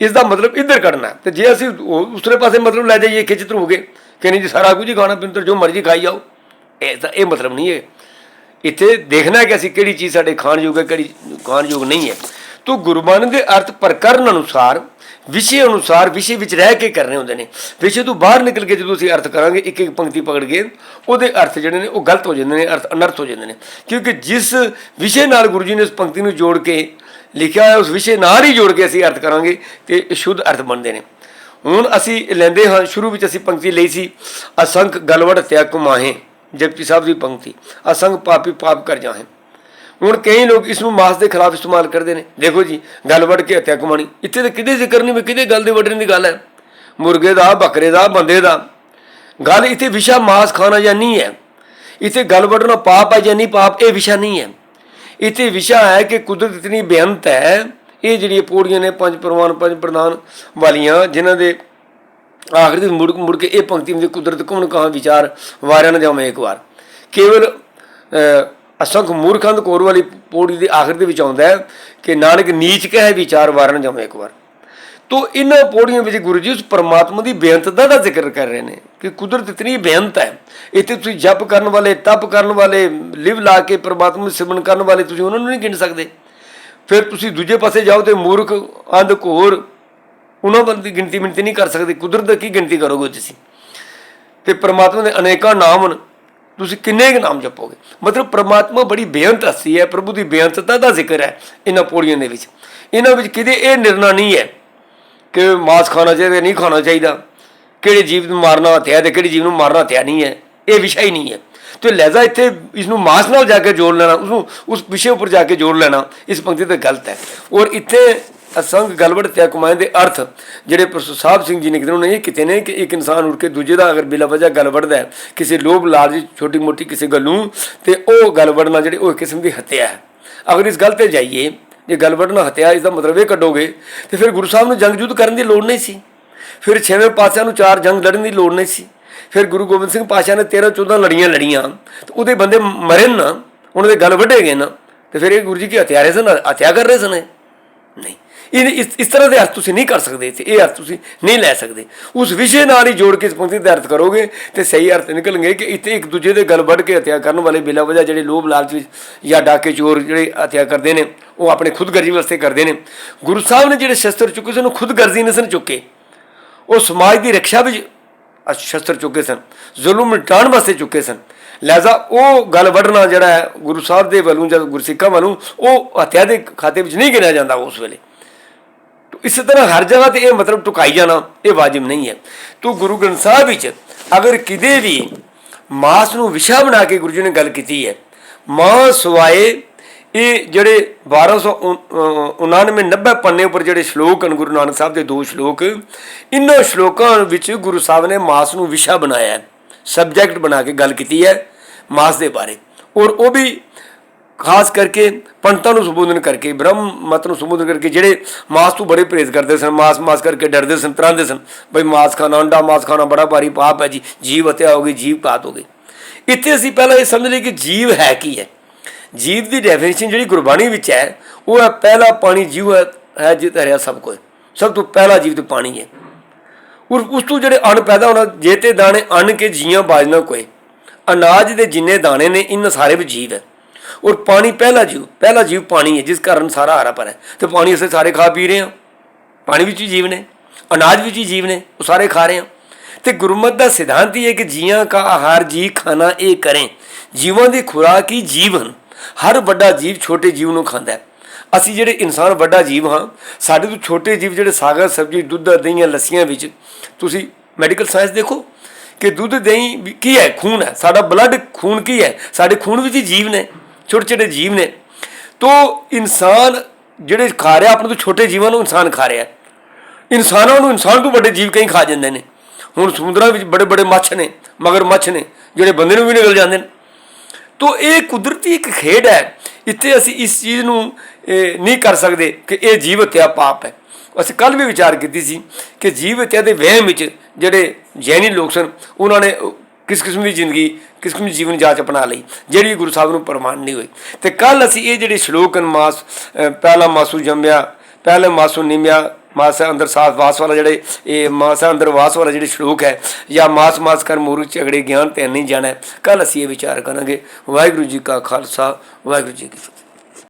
ਇਸ ਦਾ ਮਤਲਬ ਇੱਧਰ ਕੱਢਣਾ ਹੈ। ਤੇ ਜੇ ਅਸੀਂ ਉਹ ਉਸਰੇ ਪਾਸੇ ਮਤਲਬ ਲੈ ਜਾਈਏ, ਖਿੱਚ ਧਰੂਗੇ ਕਿ ਨਹੀਂ ਜੀ ਸਾਰਾ ਕੁਝ ਹੀ ਖਾਣਾ ਪੀਣਾ ਜੋ ਮਰਜ਼ੀ ਖਾਈ ਜਾਓ, ਇਹ ਤਾਂ ਇਹ ਮਤਲਬ ਨਹੀਂ ਹੈ। ਇੱਥੇ ਦੇਖਣਾ ਕਿ ਅਸੀਂ ਕਿਹੜੀ ਚੀਜ਼ ਸਾਡੇ ਖਾਣ ਯੋਗ ਹੈ, ਕਿਹੜੀ ਖਾਣ ਯੋਗ ਨਹੀਂ ਹੈ। ਤੋ ਗੁਰਬਾਣੀ ਦੇ ਅਰਥ ਪ੍ਰਕਰਨ ਅਨੁਸਾਰ, ਵਿਸ਼ੇ ਅਨੁਸਾਰ, ਵਿਸ਼ੇ ਵਿੱਚ ਰਹਿ ਕੇ ਕਰਨੇ ਹੁੰਦੇ ਨੇ। ਵਿਸ਼ੇ ਤੋਂ ਬਾਹਰ ਨਿਕਲ ਕੇ ਜਦੋਂ ਅਸੀਂ ਅਰਥ ਕਰਾਂਗੇ ਇੱਕ ਇੱਕ ਪੰਕਤੀ ਪਕੜ ਕੇ, ਉਹਦੇ ਅਰਥ ਜਿਹੜੇ ਨੇ ਉਹ ਗਲਤ ਹੋ ਜਾਂਦੇ ਨੇ, ਅਰਥ ਅਨਰਥ ਹੋ ਜਾਂਦੇ ਨੇ। ਕਿਉਂਕਿ ਜਿਸ ਵਿਸ਼ੇ ਨਾਲ ਗੁਰੂ ਜੀ ਨੇ ਉਸ ਪੰਕਤੀ ਨੂੰ ਜੋੜ ਕੇ ਲਿਖਿਆ ਹੋਇਆ, ਉਸ ਵਿਸ਼ੇ ਨਾਲ ਹੀ ਜੋੜ ਕੇ ਅਸੀਂ ਅਰਥ ਕਰਾਂਗੇ ਤੇ ਸ਼ੁੱਧ ਅਰਥ ਬਣਦੇ ਨੇ। ਹੁਣ ਅਸੀਂ ਲੈਂਦੇ ਹਾਂ, ਸ਼ੁਰੂ ਵਿੱਚ ਅਸੀਂ ਪੰਕਤੀ ਲਈ ਸੀ, ਅਸੰਖ ਗਲਵੜ ਤਿਆ ਕੁਮਾਹੇ ਜਪਜੀ ਸਾਹਿਬ ਦੀ ਪੰਕਤੀ, ਅਸੰਖ ਪਾਪੀ ਪਾਪ ਕਰ ਜਾਹੇ। ਹੁਣ ਕਈ ਲੋਕ ਇਸ ਨੂੰ ਮਾਸ ਦੇ ਖਿਲਾਫ ਇਸਤੇਮਾਲ ਕਰਦੇ ਨੇ। ਦੇਖੋ ਜੀ, ਗੱਲ ਵੜ ਕੇ ਹੱਤਿਆ ਕਮਾਣੀ ਇੱਥੇ ਤਾਂ ਕਿਤੇ ਜ਼ਿਕਰ ਨਹੀਂ ਵੀ ਕਿਤੇ ਗੱਲ ਦੇ ਵੜਨ ਦੀ ਗੱਲ ਹੈ। ਮੁਰਗੇ ਦਾ, ਬੱਕਰੇ ਦਾ, ਬੰਦੇ ਦਾ। ਗੱਲ ਇੱਥੇ ਵਿਸ਼ਾ ਮਾਸ ਖਾਣਾ ਜਾਂ ਨਹੀਂ ਹੈ। ਇੱਥੇ ਗੱਲ ਵੜਨਾ ਪਾਪ ਹੈ ਜਾਂ ਨਹੀਂ ਪਾਪ, ਇਹ ਵਿਸ਼ਾ ਨਹੀਂ ਹੈ। ਇੱਥੇ ਵਿਸ਼ਾ ਹੈ ਕਿ ਕੁਦਰਤ ਇਤਨੀ ਬੇਅੰਤ ਹੈ। ਇਹ ਜਿਹੜੀਆਂ ਪੌੜੀਆਂ ਨੇ, ਪੰਜ ਪ੍ਰਵਾਨ, ਪੰਜ ਪ੍ਰਧਾਨ ਵਾਲੀਆਂ, ਜਿਨ੍ਹਾਂ ਦੇ ਆਖਰੀ ਦੇ ਮੁੜ ਮੁੜ ਕੇ ਇਹ ਪੰਕਤੀ ਵਿੱਚ ਕੁਦਰਤ ਕੌਣ ਕਹਾ ਵਿਚਾਰ ਵਾਰਿਆ ਨਾ ਜਾਵੇਂ ਇੱਕ ਵਾਰ। ਕੇਵਲ ਅਸੰਖ ਮੂਰਖੰਦ ਕੋਰ ਵਾਲੀ ਪੌੜੀ ਦੇ ਆਖਰ ਦੇ ਵਿੱਚ ਆਉਂਦਾ ਹੈ ਕਿ ਨਾਨਕ ਨੀਚ ਕਹਿ ਵਿਚਾਰ ਵਾਰਨ ਜਾਵੇਂ ਇੱਕ ਵਾਰ। ਤੋ ਇਹਨਾਂ ਪੌੜੀਆਂ ਵਿੱਚ ਗੁਰੂ ਜੀ ਉਸ ਪਰਮਾਤਮਾ ਦੀ ਬੇਅੰਤਤਾ ਦਾ ਜ਼ਿਕਰ ਕਰ ਰਹੇ ਨੇ ਕਿ ਕੁਦਰਤ ਇਤਨੀ ਬੇਅੰਤ ਹੈ। ਇੱਥੇ ਤੁਸੀਂ ਜਪ ਕਰਨ ਵਾਲੇ, ਤਪ ਕਰਨ ਵਾਲੇ, ਲਿਵ ਲਾ ਕੇ ਪਰਮਾਤਮਾ ਨੂੰ ਸਿਮਰਨ ਕਰਨ ਵਾਲੇ ਤੁਸੀਂ ਉਹਨਾਂ ਨੂੰ ਨਹੀਂ ਗਿਣ ਸਕਦੇ। ਫਿਰ ਤੁਸੀਂ ਦੂਜੇ ਪਾਸੇ ਜਾਓ ਤੇ ਮੂਰਖ, ਅੰਧ, ਘੋਰ, ਉਹਨਾਂ ਬੰਦੀ ਗਿਣਤੀ ਮਿਣਤੀ ਨਹੀਂ ਕਰ ਸਕਦੇ। ਕੁਦਰਤ ਦੀ ਕੀ ਗਿਣਤੀ ਕਰੋਗੇ ਤੁਸੀਂ? ਤੇ ਪਰਮਾਤਮਾ ਦੇ ਅਨੇਕਾਂ ਨਾਮ ਹਨ। ਤੁਸੀਂ ਕਿੰਨੇ ਕੁ ਨਾਮ ਜਪੋਗੇ? ਮਤਲਬ ਪ੍ਰਮਾਤਮਾ ਬੜੀ ਬੇਅੰਤ ਹਸਤੀ ਹੈ, ਪ੍ਰਭੂ ਦੀ ਬੇਅੰਤਤਾ ਦਾ ਜ਼ਿਕਰ ਹੈ ਇਹਨਾਂ ਪੌੜੀਆਂ ਦੇ ਵਿੱਚ। ਇਹਨਾਂ ਵਿੱਚ ਕਿਤੇ ਇਹ ਨਿਰਣਾ ਨਹੀਂ ਹੈ ਕਿ ਮਾਸ ਖਾਣਾ ਚਾਹੀਦਾ ਨਹੀਂ ਖਾਣਾ ਚਾਹੀਦਾ। ਕਿਹੜੇ ਜੀਵ ਨੂੰ ਮਾਰਨਾ ਹੱਤਿਆ ਤੇ ਕਿਹੜੇ ਜੀਵ ਨੂੰ ਮਾਰਨਾ ਹੱਤਿਆ ਨਹੀਂ ਹੈ। ਇਹ ਵਿਸ਼ਾ ਹੀ ਨਹੀਂ ਹੈ। ਤੇ ਲਹਿਜ਼ਾ ਇੱਥੇ ਇਸ ਨੂੰ ਮਾਸ ਨਾਲ ਜਾ ਕੇ ਜੋੜ ਲੈਣਾ ਉਸ ਨੂੰ ਉਸ ਵਿਸ਼ੇ ਉੱਪਰ ਜਾ ਕੇ ਜੋੜ ਲੈਣਾ, ਇਸ ਪੰਕਤੀ ਤੇ ਗਲਤ ਹੈ। ਔਰ ਇੱਥੇ ਅਸੰਗ ਗਲਬੜ ਤਿਆ ਕਮਾਏ ਦੇ ਅਰਥ ਜਿਹੜੇ ਪ੍ਰੋਫੈਸਰ ਸਾਹਿਬ ਸਿੰਘ ਜੀ ਨੇ ਕਿਤੇ ਉਹਨਾਂ ਨੇ ਇਹ ਕਿਤੇ ਨੇ ਕਿ ਇੱਕ ਇਨਸਾਨ ਉੱਠ ਕੇ ਦੂਜੇ ਦਾ ਅਗਰ ਬਿਲਾ ਵਜ੍ਹਾ ਗੱਲ ਵੜਦਾ ਹੈ, ਕਿਸੇ ਲੋਭ ਲਾਲਚ ਛੋਟੀ ਮੋਟੀ ਕਿਸੇ ਗੱਲ ਨੂੰ ਤੇ ਉਹ ਗੱਲ ਵੜਨਾ ਜਿਹੜੀ ਉਹ ਇੱਕ ਕਿਸਮ ਦੀ ਹੱਤਿਆ ਹੈ। ਅਗਰ ਇਸ ਗੱਲ ਤੇ ਜਾਈਏ, ਜੇ ਗੱਲ ਹੱਤਿਆ, ਇਸ ਦਾ ਮਤਲਬ ਇਹ ਕੱਢੋਗੇ, ਤੇ ਫਿਰ ਗੁਰੂ ਸਾਹਿਬ ਨੂੰ ਜੰਗ ਜੁੱਧ ਕਰਨ ਦੀ ਲੋੜ ਨਹੀਂ ਸੀ। ਫਿਰ ਛੇਵੇਂ ਪਾਤਸ਼ਾਹ ਨੂੰ ਚਾਰ ਜੰਗ ਲੜਨ ਦੀ ਲੋੜ ਨਹੀਂ ਸੀ। ਫਿਰ ਗੁਰੂ ਗੋਬਿੰਦ ਸਿੰਘ ਪਾਤਸ਼ਾਹ ਨੇ 13 14 ਲੜੀਆਂ ਲੜੀਆਂ, ਤੇ ਉਹਦੇ ਬੰਦੇ ਮਰੇ ਨਾ, ਉਹਨਾਂ ਦੇ ਗੱਲ ਵੱਢੇ ਗਏ ਨਾ, ਤੇ ਫਿਰ ਇਹ ਗੁਰੂ ਜੀ ਕੀ ਹਥਿਆਰੇ ਸਨ ਹਥਿਆ ਕਰ ਰਹੇ ਸਨ? ਇਹ? ਨਹੀਂ। ਇਹ ਇਸ ਇਸ ਤਰ੍ਹਾਂ ਦੇ ਅਰਥ ਤੁਸੀਂ ਨਹੀਂ ਕਰ ਸਕਦੇ ਇੱਥੇ। ਇਹ ਅਰਥ ਤੁਸੀਂ ਨਹੀਂ ਲੈ ਸਕਦੇ। ਉਸ ਵਿਸ਼ੇ ਨਾਲ ਹੀ ਜੋੜ ਕੇ ਇਸ ਪੰਕਤੀ ਦਾ ਅਰਥ ਕਰੋਗੇ ਤੇ ਸਹੀ ਅਰਥ ਨਿਕਲਣਗੇ ਕਿ ਇੱਥੇ ਇੱਕ ਦੂਜੇ ਦੇ ਗੱਲ ਵੱਢ ਕੇ ਹੱਤਿਆ ਕਰਨ ਵਾਲੇ ਬਿਲਾ ਵਜ੍ਹਾ ਜਿਹੜੇ ਲੋਭ ਲਾਲਚ ਵਿੱਚ ਜਾਂ ਡਾਕੇ ਚੋਰ ਜਿਹੜੇ ਹੱਤਿਆ ਕਰਦੇ ਨੇ, ਉਹ ਆਪਣੇ ਖੁਦਗਰਜ਼ੀ ਵਾਸਤੇ ਕਰਦੇ ਨੇ। ਗੁਰੂ ਸਾਹਿਬ ਨੇ ਜਿਹੜੇ ਸ਼ਸਤਰ ਚੁੱਕੇ ਸਨ, ਉਹ ਖੁਦਗਰਜ਼ੀ ਨਹੀਂ ਸਨ ਚੁੱਕੇ। ਉਹ ਸਮਾਜ ਦੀ ਰੱਖਿਆ ਵਿੱਚ ਸ਼ਸਤਰ ਚੁੱਕੇ ਸਨ, ਜ਼ੁਲਮ ਮਿਟਾਉਣ ਵਾਸਤੇ ਚੁੱਕੇ ਸਨ। ਲਿਹਾਜ਼ਾ ਉਹ ਗੱਲ ਵੱਢਣਾ ਜਿਹੜਾ ਹੈ, ਗੁਰੂ ਸਾਹਿਬ ਦੇ ਵੱਲੋਂ ਜਦ ਗੁਰਸਿੱਖਾਂ ਵੱਲੋਂ ਉਹ ਹੱਤਿਆ ਦੇ ਖਾਤੇ ਵਿੱਚ ਨਹੀਂ ਗਿਣਿਆ ਜਾਂਦਾ ਉਸ ਵੇਲੇ। ਤੋ ਇਸੇ ਤਰ੍ਹਾਂ ਹਰ ਜਗ੍ਹਾ ਤੇ ਇਹ ਮਤਲਬ ਟੁਕਾਈ ਜਾਣਾ, ਇਹ ਵਾਜਿਬ ਨਹੀਂ ਹੈ। ਤੋ ਗੁਰੂ ਗ੍ਰੰਥ ਸਾਹਿਬ ਵਿੱਚ ਅਗਰ ਕਿਤੇ ਵੀ ਮਾਸ ਨੂੰ ਵਿਸ਼ਾ ਬਣਾ ਕੇ ਗੁਰੂ ਜੀ ਨੇ ਗੱਲ ਕੀਤੀ ਹੈ ਮਾਂ ਸਵਾਏ ਇਹ ਜਿਹੜੇ 1299 90 ਪੰਨੇ ਉੱਪਰ ਜਿਹੜੇ ਸ਼ਲੋਕ ਹਨ ਗੁਰੂ ਨਾਨਕ ਸਾਹਿਬ ਦੇ ਦੋ ਸ਼ਲੋਕ ਇਹਨਾਂ ਸ਼ਲੋਕਾਂ ਵਿੱਚ ਗੁਰੂ ਸਾਹਿਬ ਨੇ ਮਾਸ ਨੂੰ ਵਿਸ਼ਾ ਬਣਾਇਆ ਹੈ ਸਬਜੈਕਟ ਬਣਾ ਕੇ ਗੱਲ ਕੀਤੀ ਹੈ ਮਾਸ ਦੇ ਬਾਰੇ। ਔਰ ਉਹ ਵੀ ਖਾਸ ਕਰਕੇ ਪੰਡਤਾਂ ਨੂੰ ਸੰਬੋਧਨ ਕਰਕੇ, ਬ੍ਰਹਮ ਮਤ ਨੂੰ ਸੰਬੋਧਨ ਕਰਕੇ ਜਿਹੜੇ ਮਾਸ ਤੋਂ ਬੜੇ ਪ੍ਰੇਜ਼ ਕਰਦੇ ਸਨ, ਮਾਸ ਮਾਸ ਕਰਕੇ ਡਰਦੇ ਸਨ, ਤਰਾਂਦੇ ਸਨ, ਬਈ ਮਾਸ ਖਾਣਾ, ਅੰਡਾ ਮਾਸ ਖਾਣਾ ਬੜਾ ਭਾਰੀ ਪਾਪ ਹੈ ਜੀ, ਜੀਵ ਹਤਿਆ ਹੋ ਗਈ, ਜੀਵ ਘਾਤ ਹੋ ਗਈ ਇੱਥੇ ਅਸੀਂ ਪਹਿਲਾਂ ਇਹ ਸਮਝ ਲਈ ਕਿ ਜੀਵ ਹੈ ਕੀ ਹੈ। ਜੀਵ ਦੀ ਡੈਫੀਨੇਸ਼ਨ ਜਿਹੜੀ ਗੁਰਬਾਣੀ ਵਿੱਚ ਹੈ, ਉਹ ਹੈ ਪਹਿਲਾ ਪਾਣੀ ਜੀਵ ਹੈ ਹੈ ਜਿਤ ਹਰਿਆ ਸਭ ਕੁਝ ਸਭ ਤੋਂ ਪਹਿਲਾ ਜੀਵ ਤੇ ਪਾਣੀ ਹੈ। ਔਰ ਉਸ ਤੋਂ ਜਿਹੜੇ ਅੰਨ ਪੈਦਾ ਹੋਣਾ ਜੇ ਤੇ ਦਾਣੇ ਅਣ ਕੇ ਜੀਆਂ ਬਾਜਣਾ ਕੋਈ ਅਨਾਜ ਦੇ ਜਿੰਨੇ ਦਾਣੇ ਨੇ, ਇਹਨਾਂ ਸਾਰੇ ਵਿੱਚ ਜੀਵ ਹੈ। ਔਰ ਪਾਣੀ ਪਹਿਲਾ ਜੀਵ ਪਹਿਲਾ ਜੀਵ ਪਾਣੀ ਹੈ, ਜਿਸ ਕਾਰਨ ਸਾਰਾ ਹਰਾ ਭਰਾ ਹੈ। ਤੇ ਪਾਣੀ ਅਸੀਂ ਸਾਰੇ ਖਾ ਪੀ ਰਹੇ ਹਾਂ। ਪਾਣੀ ਵਿੱਚ ਹੀ ਜੀਵ ਨੇ, ਅਨਾਜ ਵਿੱਚ ਹੀ ਜੀਵ ਨੇ, ਉਹ ਸਾਰੇ ਖਾ ਰਹੇ ਹਾਂ। ਤੇ ਗੁਰਮਤ ਦਾ ਸਿਧਾਂਤ ਹੀ ਹੈ ਕਿ ਜੀਆਂ ਕਾ ਆਹਾਰ, ਜੀ ਖਾਣਾ ਇਹ ਕਰੇ। ਜੀਵਾਂ ਦੀ ਖੁਰਾਕ ਹੀ ਜੀਵਨ ਹਰ ਵੱਡਾ ਜੀਵ ਛੋਟੇ ਜੀਵ ਨੂੰ ਖਾਂਦਾ ਹੈ। ਅਸੀਂ ਜਿਹੜੇ ਇਨਸਾਨ ਵੱਡਾ ਜੀਵ ਹਾਂ, ਸਾਡੇ ਤੋਂ ਛੋਟੇ ਜੀਵ ਜਿਹੜੇ ਸਾਗਰ, ਸਬਜ਼ੀ, ਦੁੱਧ ਦਹੀਂਆਂ ਲੱਸੀਆਂ ਵਿੱਚ, ਤੁਸੀਂ ਮੈਡੀਕਲ ਸਾਇੰਸ ਦੇਖੋ ਕਿ ਦੁੱਧ, ਦਹੀਂ ਵੀ ਕੀ ਹੈ? ਖੂਨ ਹੈ। ਸਾਡਾ ਬਲੱਡ ਖੂਨ ਕੀ ਹੈ? ਸਾਡੇ ਖੂਨ ਵਿੱਚ ਹੀ ਜੀਵ ਨੇ। ਛੋਟੇ ਛੋਟੇ ਜੀਵ ਨੇ। ਤੋ ਇਨਸਾਨ ਜਿਹੜੇ ਖਾ ਰਿਹਾ, ਆਪਣੇ ਤੋਂ ਛੋਟੇ ਜੀਵਾਂ ਨੂੰ ਇਨਸਾਨ ਖਾ ਰਿਹਾ। ਇਨਸਾਨਾਂ ਨੂੰ, ਇਨਸਾਨ ਤੋਂ ਵੱਡੇ ਜੀਵ ਕਈ ਖਾ ਜਾਂਦੇ ਨੇ। ਹੁਣ ਸਮੁੰਦਰਾਂ ਵਿੱਚ ਬੜੇ ਬੜੇ ਮੱਛ ਨੇ, ਮਗਰ ਮੱਛ ਨੇ, ਜਿਹੜੇ ਬੰਦੇ ਨੂੰ ਵੀ ਨਿਕਲ ਜਾਂਦੇ ਨੇ। ਤੋ ਇਹ ਕੁਦਰਤੀ ਇੱਕ ਖੇਡ ਹੈ। ਇੱਥੇ ਅਸੀਂ ਇਸ ਚੀਜ਼ ਨੂੰ ਨਹੀਂ ਕਰ ਸਕਦੇ ਕਿ ਇਹ ਜੀਵ ਹੱਤਿਆ ਪਾਪ ਹੈ। ਅਸੀਂ ਕੱਲ ਵੀ ਵਿਚਾਰ ਕੀਤੀ ਸੀ ਕਿ ਜੀਵ ਹੱਤਿਆ ਦੇ ਵਹਿਮ ਵਿੱਚ ਜਿਹੜੇ ਜੈਨੀ ਲੋਕ ਸਨ, ਉਹਨਾਂ ਨੇ ਕਿਸ ਕਿਸਮ ਦੀ ਜ਼ਿੰਦਗੀ, ਕਿਸ ਕਿਸਮ ਦੀ ਜੀਵਨ ਜਾਚ ਅਪਣਾ ਲਈ, ਜਿਹੜੀ ਗੁਰੂ ਸਾਹਿਬ ਨੂੰ ਪ੍ਰਮਾਣ ਨਹੀਂ ਹੋਈ। ਤੇ ਕੱਲ ਅਸੀਂ ਇਹ ਜਿਹੜੇ ਸ਼ਲੋਕ ਹਨ, ਮਾਸ ਪਹਿਲਾ ਮਾਸੂ ਜੰਮਿਆ, ਪਹਿਲੇ ਮਾਸੂ ਨਿਮਿਆ, ਮਾਸਾ ਅੰਦਰ ਸਾਥ ਵਾਸ ਵਾਲਾ ਜਿਹੜੇ, ਇਹ ਮਾਸਾ ਅੰਦਰ ਵਾਸ ਵਾਲਾ ਜਿਹੜੇ ਸ਼ਲੋਕ ਹੈ, ਜਾਂ ਮਾਸ ਮਾਸ ਕਰ ਮੂਰਖ ਝਗੜੇ ਗਿਆਨ ਤੇ ਨਹੀਂ ਜਾਣਾ ਕੱਲ ਅਸੀਂ ਇਹ ਵਿਚਾਰ ਕਰਾਂਗੇ। ਵਾਹਿਗੁਰੂ ਜੀ ਕਾ ਖਾਲਸਾ, ਵਾਹਿਗੁਰੂ ਜੀ ਕੀ ਫਤਿਹ।